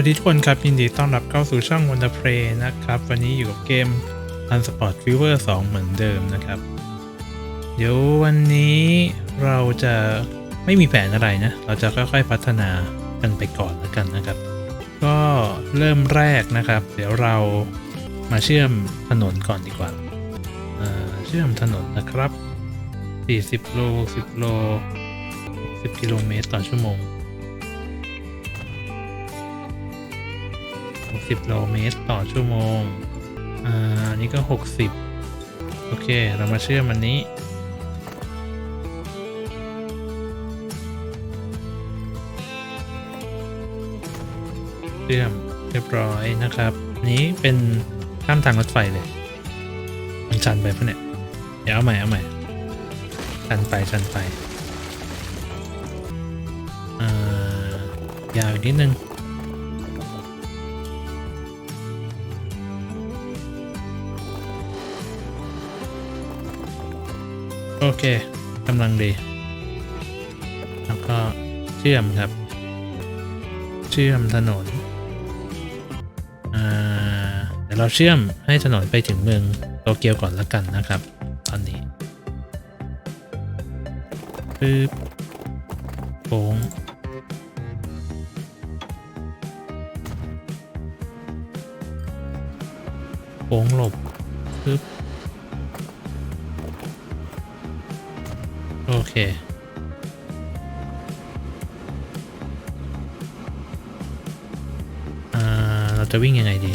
วัสดีทุกคนครับ ยินดีต้อนรับเข้าสู่ช่อง Wonder Play นะครับ วันนี้อยู่กับเกม Unsport Fever 2 เหมือนเดิมนะครับ เดี๋ยววันนี้เราจะไม่มีแผนอะไรนะ เราจะค่อยๆพัฒนากันไปก่อนแล้วกันนะครับ ก็เริ่มแรกนะครับ เดี๋ยวเรามาเชื่อมถนนก่อนดีกว่าอ่าเชื่อมถนนนะครับ 40 โล 10 โล 10 กิโลเมตรต่อชั่วโมง 60โลเมตรต่อชั่วโมง อ่า อันนี้ก็ 60 โอเค เรามาเชื่อมอันนี้ เชื่อมเรียบร้อยนะครับนนี้เป็นข้ามทางรถไฟเลย มันชันไปปะเนี่ย เดี๋ยวเอาใหม่เอาใหม่ ชันไปชันไป อ่า ยาวอีกนิดนึง โอเคกำลังดี แล้วก็เชื่อมครับ เชื่อมถนนอ่าเดี๋ยวเราเชื่อมให้ถนนไปถึงเมืองโตเกียวก่อนแล้วกันนะครับ ตอนนี้ปึ๊บโค้งโค้งหลบปึ๊บ โอเค อ่า เราจะวิ่งยังไงดี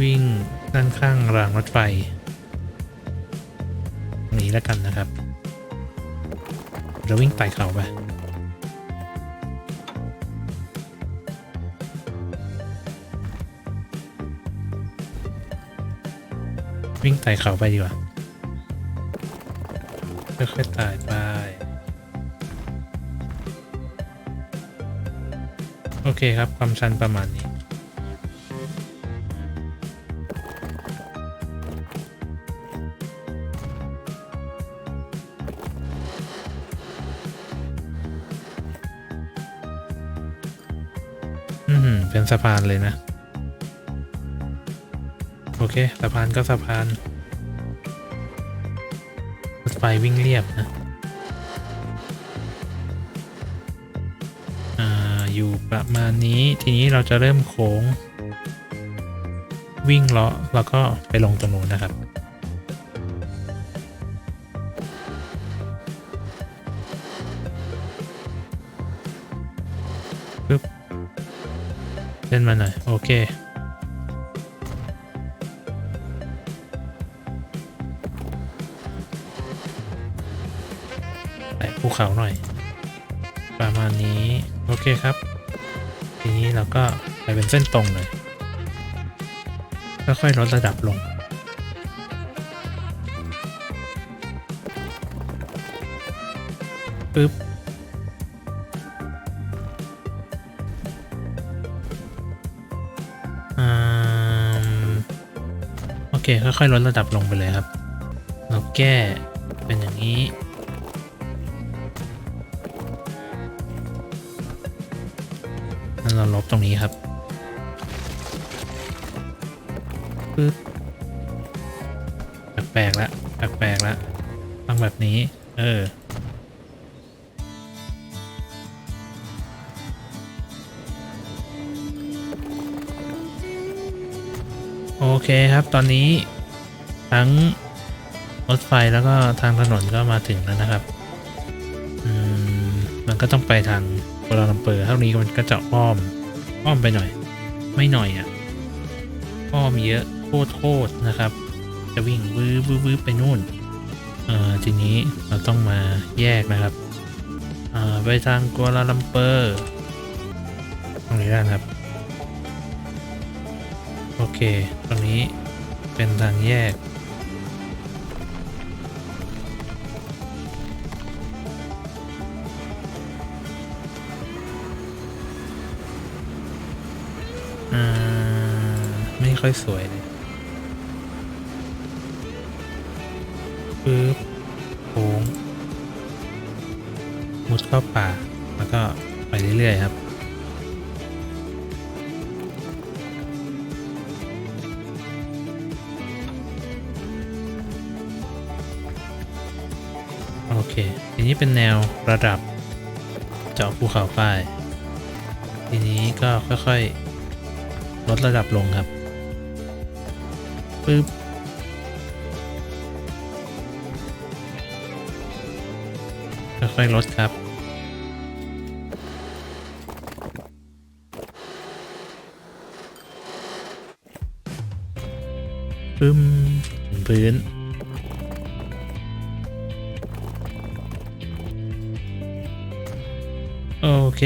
วิ่งด้านข้างรางรถไฟตรงนี้แล้วกันนะครับ เราวิ่งไต่เขาไปวิ่งไต่เขาไปดีกว่า ค่อยๆตายไป โอเคครับ ความชันประมาณนี้ อือหือเป็นสะพานเลยนะ โอเค สะพานก็สะพาน ไฟวิ่งเรียบนะอ่าอยู่ประมาณนี้ทีนี้เราจะเริ่มโค้ง วิ่งเลาะแล้วก็ไปลงตรงนู้นนะครับ ปึ๊บเล่นมาหน่อย โอเค แตะภูเขาหน่อย ประมาณนี้ โอเคครับ ทีนี้เราก็ไปเป็นเส้นตรงเลยค่อยๆลดระดับลง ปึ๊บ โอเค ค่อยๆลดระดับลงไปเลยครับ เราแก้เป็นอย่างนี้ ราลบตรงนี้ครับปึ๊บแปลกๆแล้วแปลกๆแล้วต้องแบบนี้ เออโอเคครับตอนนี้ทั้งรถไฟแล้วก็ทางถนนก็มาถึงแล้วนะครับ อืม มันก็ต้องไปทางกัวลาลัมเปอร์เท่านี้มันก็จะอ้อม อ้อมไปหน่อย ไม่หน่อยอะ่ะอ้อมเยอะโคตรโคตรนะครับ จะวิ่งวื้อวื้อวื้อไปนู่นเอ่อทีนี้เราต้องมาแยกนะครับอ่าไปทางกัวลาลัมเปอร์ตรงนี้ได้ครับ โอเค ตรงนี้เป็นทางแยก ไม่ค่อยสวยเลยปึ๊บโค้งมุดเข้าป่า แล้วก็ไปเรื่อย ๆ ครับ โอเค ทีนี้เป็นแนวระดับเจาะภูเขาไฟทีนี้ก็ค่อย ๆ ลดระดับลงครับ ปึ๊บค่อยๆลดครับ ปึ้มพื้นโอเค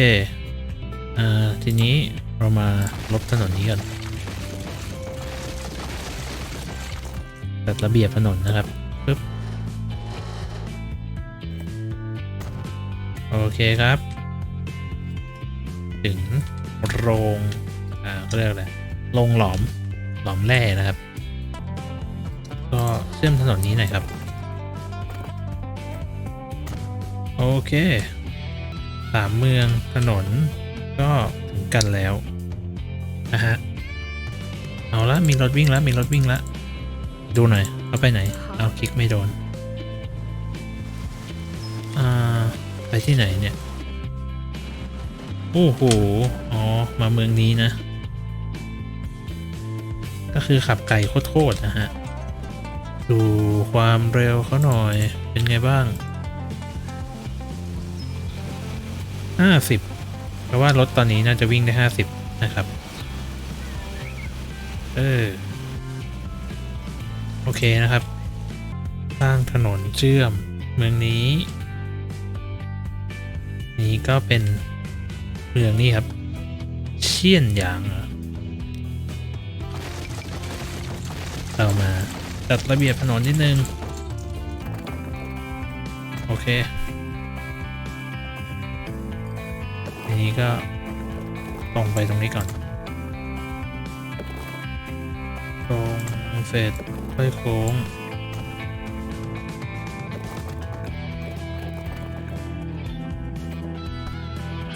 อ่า ทีนี้เรามาลบถนนนี้กัน จัดระเบียบถนนนะครับปึ๊บโอเคครับ ถึงโรงอ่าเขาเรียกอะไรโรงหลอมหลอมแร่นะครับ ก็เชื่อมถนนนี้หน่อยครับ โอเคสามเมืองถนนก็ถึงกันแล้วนะฮะ เอาละมีรถวิ่งแล้วมีรถวิ่งแล้ว ดูหน่อยเขาไปไหน เอาคลิกไม่โดน อ่า ไปที่ไหนเนี่ย โอ้โห อ๋อ มาเมืองนี้นะ ก็คือขับไก่โคตรๆนะฮะ ดูความเร็วเขาหน่อย เป็นไงบ้างห้าสิบเพราะว่ารถตอนนี้น่าจะวิ่งได้ห้าสิบนะครับ เออ เคนะครับ สร้างถนนเชื่อมเมืองนี้ นี้ก็เป็นเมืองนี้ครับ เชียนหยางเรามาจัดระเบียบถนนนิดนึง โอเคนี้ก็ตรงไปตรงนี้ก่อน เสร็จค่อยโค้ง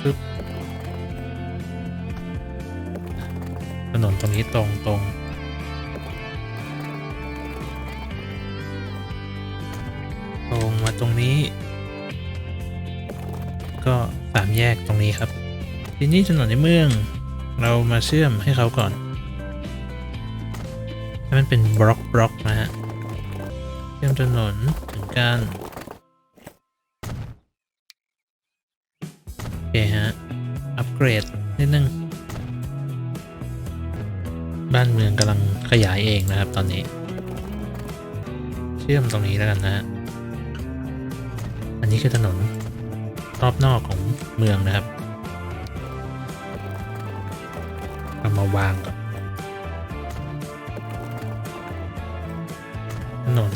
ปึ๊บ ถนนตรงนี้ตรงตรงตรงมาตรงนี้ ก็สามแยกตรงนี้ครับ ทีนี้ถนนในเมือง เรามาเชื่อมให้เขาก่อน ให้มันเป็นบล็อกบล็อกนะฮะเชื่อมถนนถึงกันโอเคฮะ อัปเกรดนิดนึง บ้านเมืองกำลังขยายเองนะครับตอนนี้ เชื่อมตรงนี้แล้วกันนะฮะ อันนี้คือถนนรอบนอกของเมืองนะครับเอามาวางก่อน นน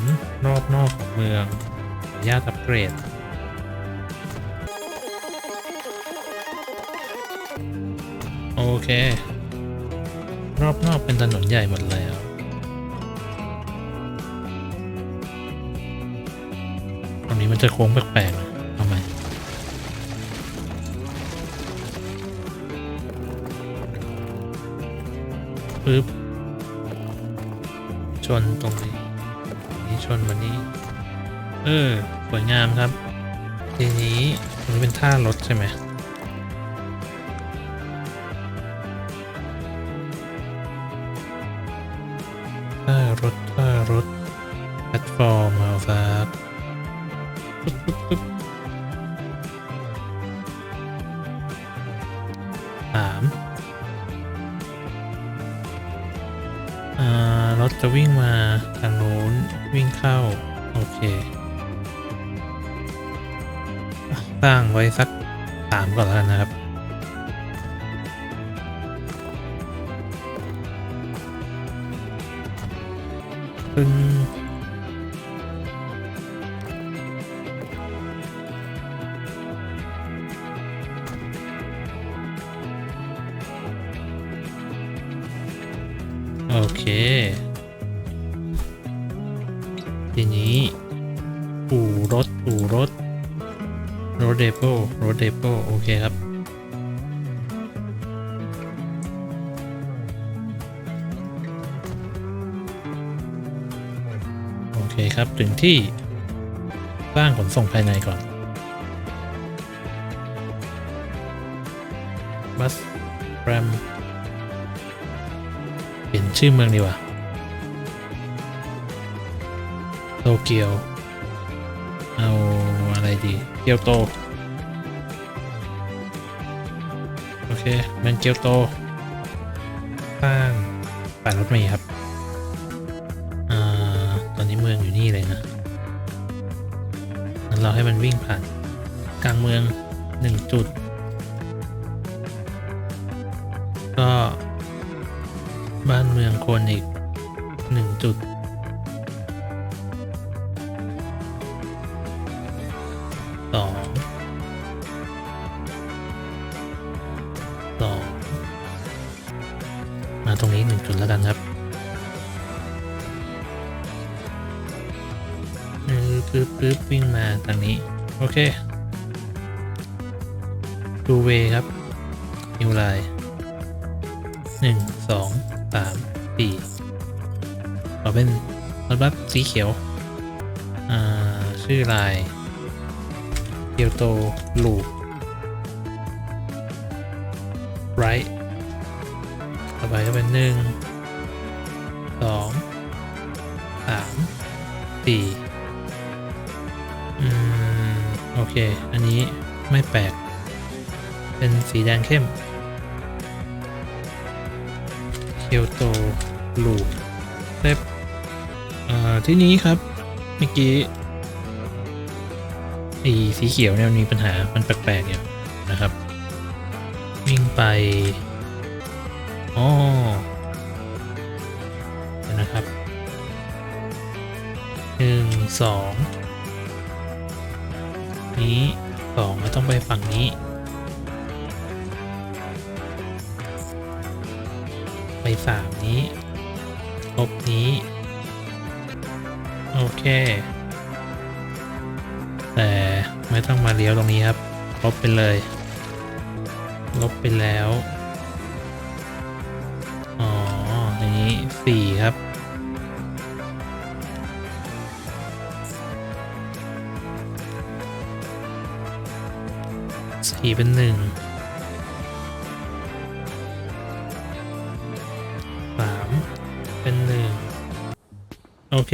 รอบนอกของเมืองขออนุญาตอัปเกรด โอเค รอบนอกเป็นถนนใหญ่หมดแล้วตรงนี้มันจะโค้งแปลกๆทำไมปึ๊บชนตรงนี้ ชนวันนี้ เออ สวยงามครับ ทีนี้มันเป็นท่ารถใช่ไหม ก่อนแล้วกันนะครับปึ้งโอเค ทีนี้อู่รถอู่รถรถเดโปรถเดโป ถึงที่สร้างขนส่งภายในก่อน บัสแรมเปลี่ยนชื่อเมืองดีกว่าโตเกียว เอาอะไรดี เกียวโต โอเคเมืองเกียวโต สร้างป่ายรถเมล์ครับ เราให้มันวิ่งผ่าน กลางเมืองหนึ่งจุด ก็บ้านเมืองคนอีกหนึ่งจุด ปึ๊บปึ๊บปึ๊บวิ่งมาทางนี้ โอเคดูเวครับนิวไลน์หนึ่งสองสามสี่ขอเป็นรถบัสสีเขียว อ่า ชื่อลายเกียวโตลูปไรท์ต่อไปก็เป็นหนึ่งสองสามสี่ อเคอันนี้ไม่แปลก เป็นสีแดงเข้ม เคียวโตลูเล็บอ่าที่นี้ครับ เมื่อกี้ไอ้สีเขียวเนี่ยมีปัญหา มันแปลกๆอยู่นะครับ วิ่งไปอ๋อเดี๋ยวนะครับหนึ่งสอง นี้สองก็ต้องไปฝั่งนี้ ไปสามนี้ลบนี้ โอเค แต่ไม่ต้องมาเลี้ยวตรงนี้ครับ ลบไปเลย ลบไปแล้ว สี่เป็นหนึ่งสามเป็นหนึ่งโอเค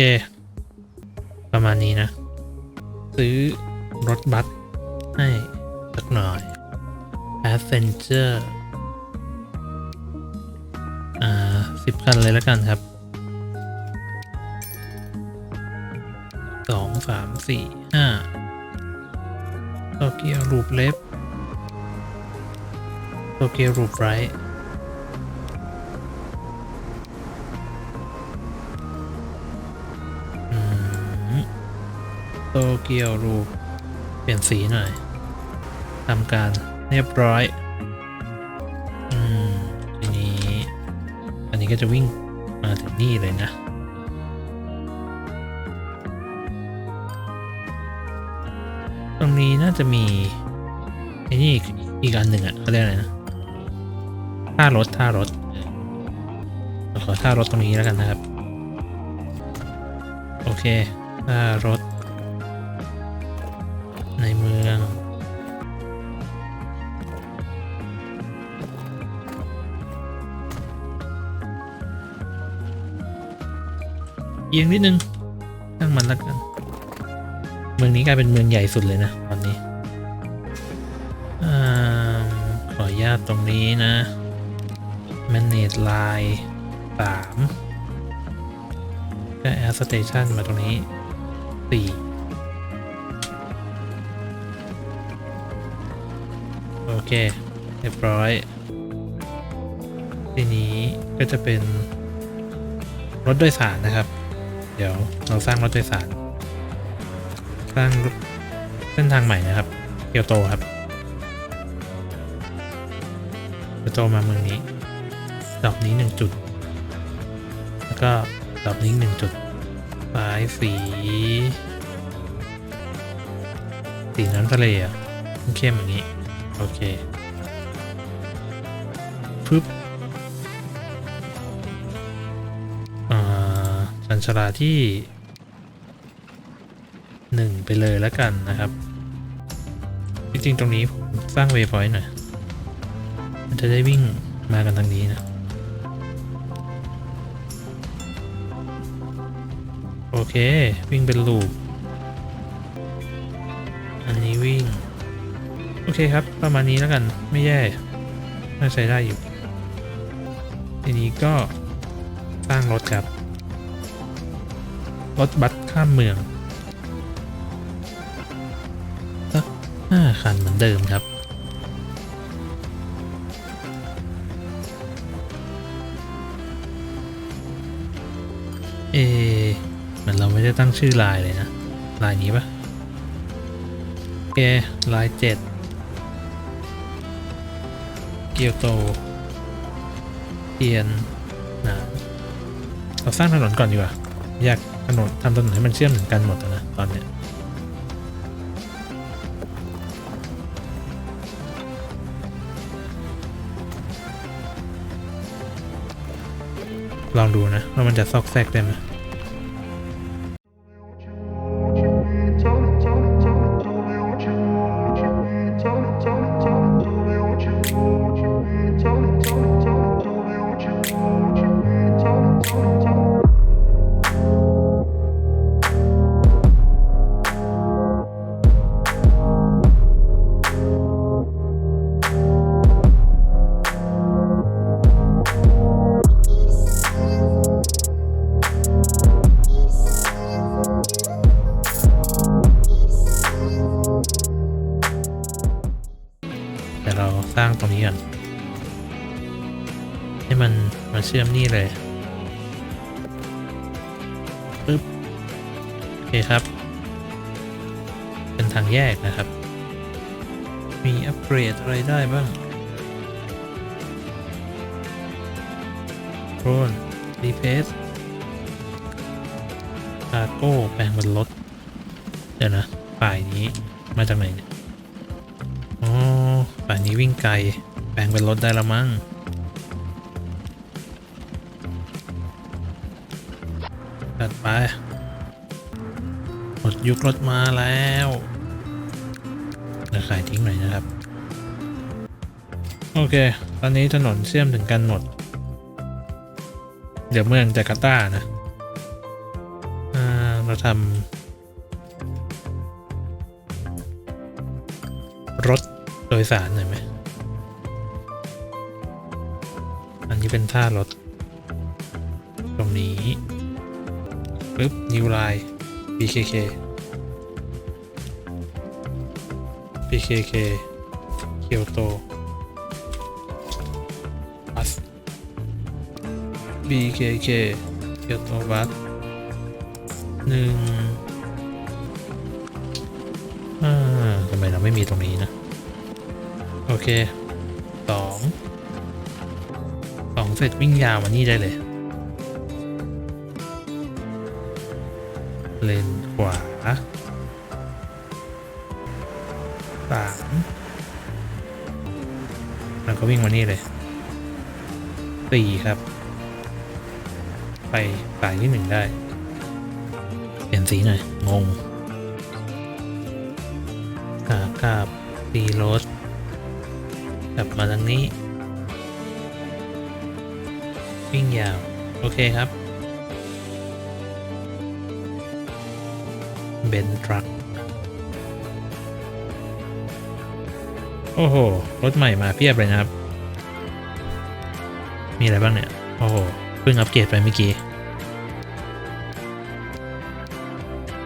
ประมาณนี้นะ ซื้อรถบัสให้สักหน่อย Passenger อ่าสิบคันเลยแล้วกันครับสองสามสี่ห้าโตเกียวรูปเล็บ โตเกียวรูปไรท์โตเกียวรูปเปลี่ยนสีหน่อยทำการเรียบร้อยอืมทีนี้อันนี้ก็จะวิ่งมาถึงนี่เลยนะตรงนี้น่าจะมีไอ้นี่อีกอีกอันหนึ่งอะเขาเรียกอะไรนะ ท่ารถท่ารถขอท่ารถตรงนี้แล้วกันนะครับ โอเคท่ารถ ในเมืองเอียงนิดนึงตั้งมันแล้วกัน เมืองนี้กลายเป็นเมืองใหญ่สุดเลยนะ ตอนนี้อขออนุญาตตรงนี้นะ manage line สามก็ air station มาตรงนี้สี่โอเค เรียบร้อย ทีนี้ก็จะเป็น รถโดยสารนะครับ เดี๋ยวเราสร้างรถโดยสาร สร้างเส้นทางใหม่นะครับ เกียวโตครับเกียวโตมาเมืองนี้ ดอกนี้หนึ่งจุด แล้วก็ดอกนี้หนึ่งจุดสายสี สีน้ำทะเลอะเข้มอย่างนี้ โอเคปึ๊บอ่าชันชลาที่หนึ่งไปเลยแล้วกันนะครับ จริงๆ ตรงนี้ผมสร้างเว y p พอยต์หน่อย มันจะได้วิ่งมากันทางนี้นะ เค วิ่งเป็นลูปอันนี้วิ่ง โอเคครับ ประมาณนี้แล้วกันไม่แย่น่าใช้ได้อยู่ ทีนี้ก็สร้างรถครับ รถบัสข้ามเมืองสักห้าคันเหมือนเดิมครับ เหมือนเราไม่ได้ตั้งชื่อลายเลยนะ ลายนี้ปะโอเคลายเจ็ดเกียวโตเทียนนะเราสร้างถนนก่อนดีกว่า อยากถนนทำถนนให้มันเชื่อมถึงกันหมดนะ ตอนเนี้ยลองดูนะ ว่ามันจะซอกแซกได้ไหม ชื่อมนี่เลยปึ๊บโอเคครับ เป็นทางแยกนะครับ มีอัปเกรดอะไรได้บ้างโครนรีเพสคาโก้แปลงเป็นรถ เดี๋ยวนะฝ่ายนี้มาจากไหนเนี่ย อ๋อป่านนี้วิ่งไกล แปลงเป็นรถได้ละมั้ง ตัดไปหมดยุครถมาแล้วจะขายทิ้งหน่อยนะครับ โอเค ตอนนี้ถนนเชื่อมถึงกันหมด เดี๋ยวเมืองจาการ์ตานะเราทำรถโดยสารหน่อยไหม อันนี้เป็นท่ารถ ปึ๊บนิวไลน์ BKK BKK เกียวโตบัส BKK เกียวโตบัสหนึ่งอ่าทำไมเราไม่มีตรงนี้นะ โอเคสองสองเสร็จวิ่งยาวมานี่ได้เลย เลนขวาสามแล้วก็วิ่งมานี่เลยสี่ครับ ไปสายที่หนึ่งได้ เปลี่ยนสีหน่อย งงขากลับตีรถกลับมาทางนี้ วิ่งยาว โอเคครับ บนทรัคโอ้โห รถใหม่มาเพียบเลยนะครับ มีอะไรบ้างเนี่ย โอ้โห เพิ่งอัปเกรดไปเมื่อกี้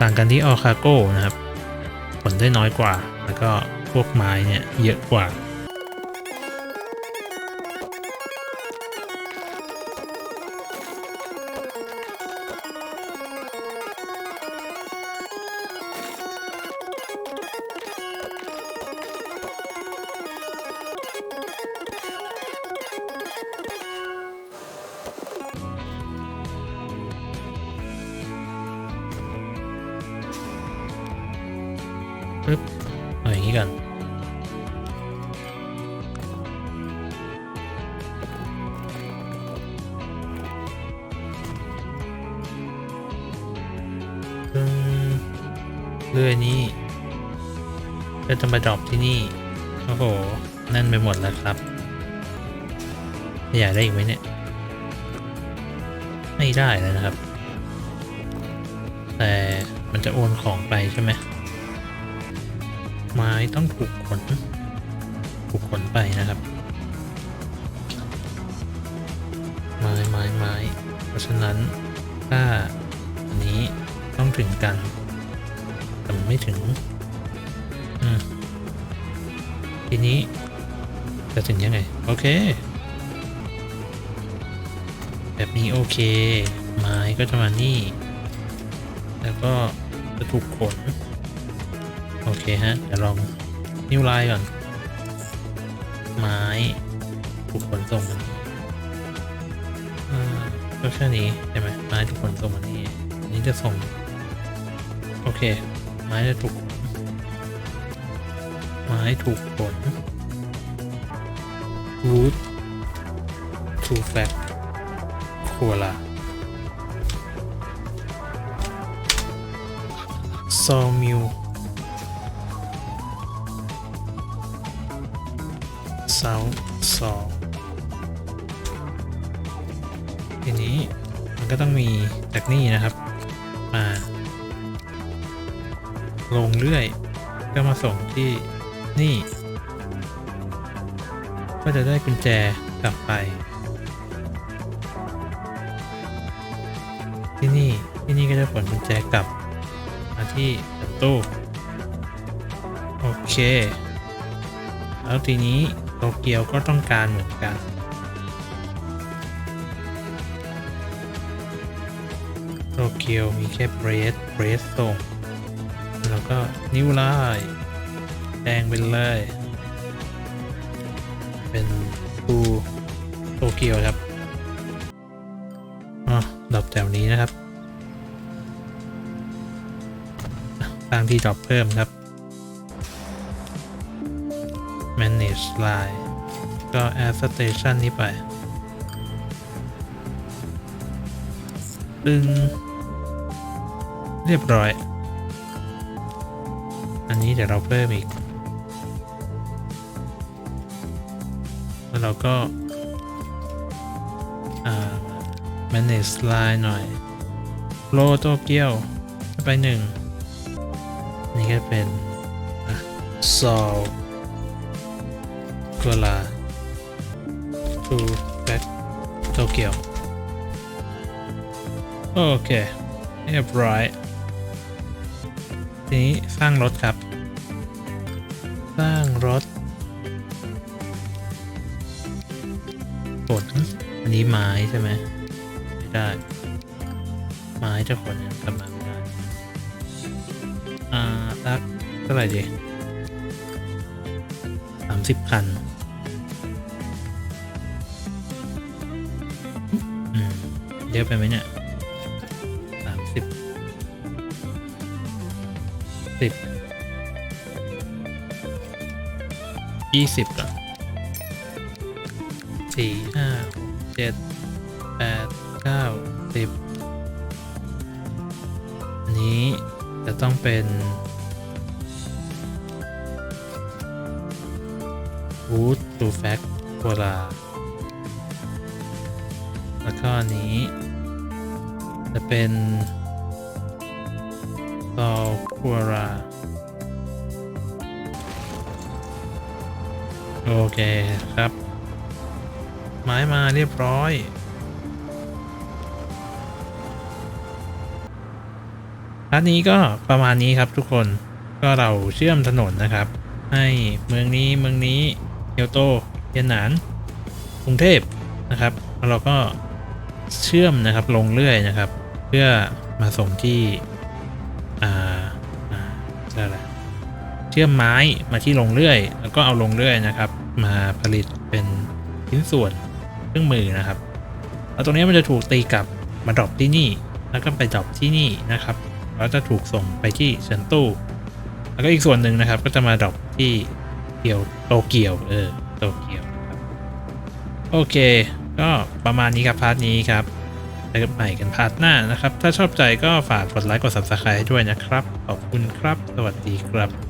ต่างกันที่ออคาโก้นะครับ ผลได้น้อยกว่า แล้วก็พวกไม้เนี่ยเยอะกว่า อืมเรื่อนี้ ก็จะมาดรอปที่นี่ โอ้โห นั่นไปหมดแล้วครับ อยากได้อีกไหมเนี่ย ไม่ได้แล้วนะครับ แต่มันจะโอนของไปใช่ไหม ไม้ต้องถูกขน ถูกขนไปนะครับ ไม้ไม้ไม้เพราะฉะนั้นถ้าอันนี้ต้องถึงกัน ไม่ถึงอืมทีนี้จะถึงยังไง โอเค แบบนี้โอเค ไม้ก็จะมานี่ แล้วก็จะถูกขน โอเคฮะเดี๋ยวลองนิ้วลายก่อน ไม้ถูกขนส่งมันอ่าก็แค่นี้ใช่ไหมไม้ถูกขนส่งมันนี่อันนี้จะส่ง โอเค ไม้จะถูกขนไม้ถูกขน root to fact โคลา sawmill เสาสองทีนี้มันก็ต้องมีจากนี่นะครับ มา ลงเรื่อย ก็มาส่งที่นี่ ก็จะได้กุญแจกลับไป ที่นี่ที่นี่ก็จะผลกุญแจกลับ มาที่ตู้โอเค แล้วทีนี้โตเกียวก็ต้องการเหมือนกันโตเกียวมีแค่เบรสเบรสส่ง ก็นิ้วไล่แดงไปเลย เป็นตูโตเกียวครับอ๋อดรอปแถวนี้นะครับสร้างที่ดรอปเพิ่มครับ manage line ก็ add station นี้ไปตึง เรียบร้อย อันนี้เดี๋ยวเราเพิ่มอีก แล้วเราก็อ่า manage line หน่อยโลโตเกียวไปหนึ่งนี่ก็เป็นอะ solve กัวลา to back โตเกียวโอเคเรียบร้อย ทีนี้สร้างรถครับ สร้างรถขนอันนี้ไม้ใช่ไหมไม่ได้ ไม้จะขนกลับมาไม่ได้ อ่าสักเท่าไหร่ดีสามสิบคันอืมเยอะไปไหมเนี่ย สิบยี่สิบก่อนสี่ห้าหกเจ็ดแปดเก้าสิบนี้จะต้องเป็น root to fact โคลาแล้วก็อันนี้ จะเป็น ซอลคัวราโอเคครับ ไม้มาเรียบร้อยพาร์ทนี้ก็ประมาณนี้ครับทุกคนก็เราเชื่อมถนนนะครับ ให้เมืองนี้เมืองนี้เกียวโตเยียนหนานกรุงเทพนะครับแล้วเราก็เชื่อมนะครับลงเรื่อยนะครับ เพื่อมาส่งที่ ชื่อมไม้มาที่ลงเรื่อย แล้วก็เอาลงเรื่อยนะครับ มาผลิตเป็นชิ้นส่วนเครื่องมือนะครับแล้วตรงนี้มันจะถูกตีกลับมาดรอปที่นี่ แล้วก็ไปดรอปที่นี่นะครับแล้วจะถูกส่งไปที่เซ็นตู้ แล้วก็อีกส่วนหนึ่งนะครับ ก็จะมาดรอปที่เกียวโตเกียวเออโตเกียวครับโอเค ก็ประมาณนี้ครับพาร์ทนี้ครับไปกันใหม่กันพาร์ทหน้านะครับ ถ้าชอบใจก็ฝากกดไลค์กด subscribe ให้ด้วยนะครับ ขอบคุณครับ สวัสดีครับ